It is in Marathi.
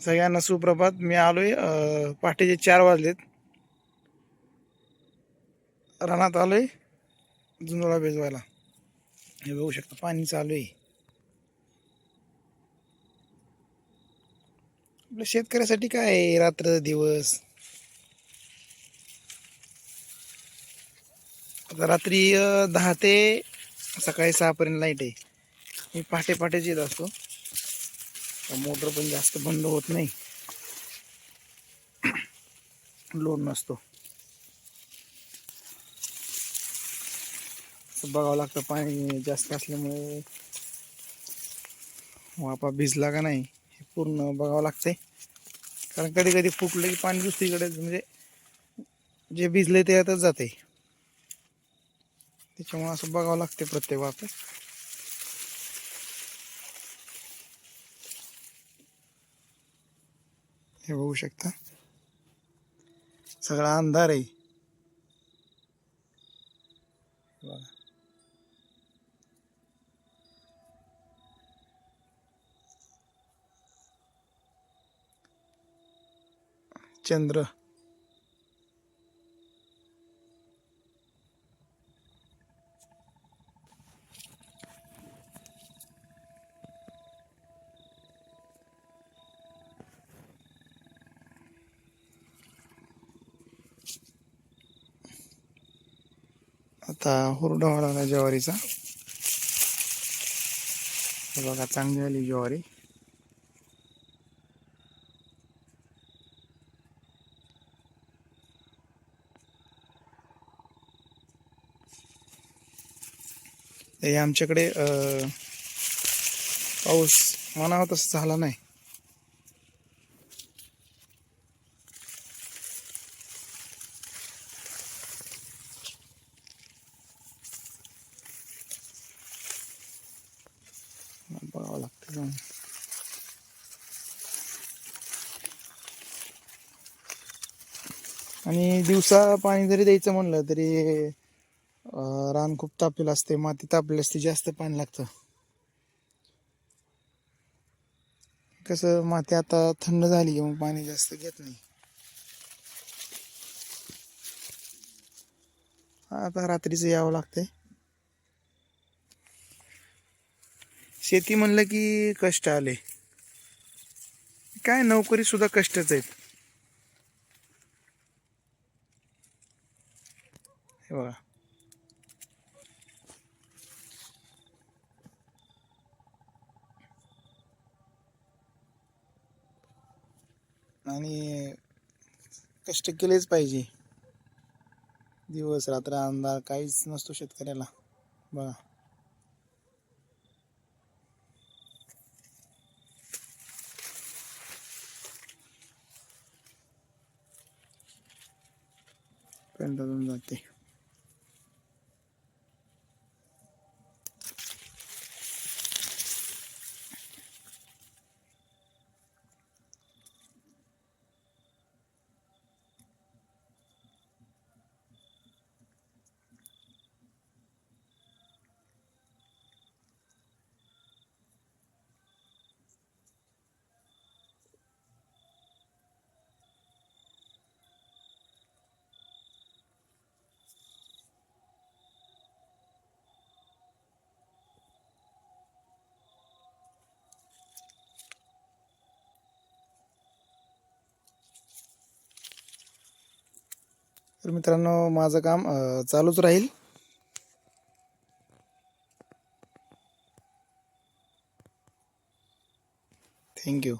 सगळ्यांना सुप्रभात. मी आलोय पहाटेचे चार वाजलेत. रानात आलोय जुंजोळा भिजवायला. हे बघू शकता पाणी चालू आहे आपल्या शेतकऱ्यासाठी काय आहे रात्र दिवस? आता रात्री दहा ते सकाळी सहापर्यंत लाइट आहे. मी पहाटे पहाटेच येत असतो. मोटर पण जास्त बंद होत नाही. लोड नसतो. असं बघावं लागतं पाणी जास्त असल्यामुळे वापा भिजला का नाही हे पूर्ण बघावं लागतंय. कारण कधी कधी फुटलं की पाणी दुसरीकडे म्हणजे जे भिजले ते आताच जाते त्याच्यामुळे असं बघावं लागते प्रत्येक वापस हे बघू शकता. सगळा अंधार आहे. बघा. चंद्र. आता हुरडा वाढवला ज्वारीचा. बघा चांगली आली ज्वारी. हे आमच्याकडे पाऊस म्हणावा तसं झाला नाही. बघावं लागतं जाऊन आणि दिवसा पाणी जरी द्यायचं म्हणलं तरी रान खूप तापलेलं असते माती तापलेली असते जास्त पाणी लागतं. कसं माती आता थंड झाली मग पाणी जास्त घेत नाही. आता रात्रीचं यावं लागतंय. शेती म्हणलं की कष्ट आले. काय नोकरी सुद्धा कष्टच आहेत. हे बघा. आणि कष्ट केलेच पाहिजे. दिवस रात्र अंधार काहीच नसतो शेतकऱ्याला. बघा. कंटाळून जाते. तर मित्रांनो माझं काम चालूच राहील. थँक्यू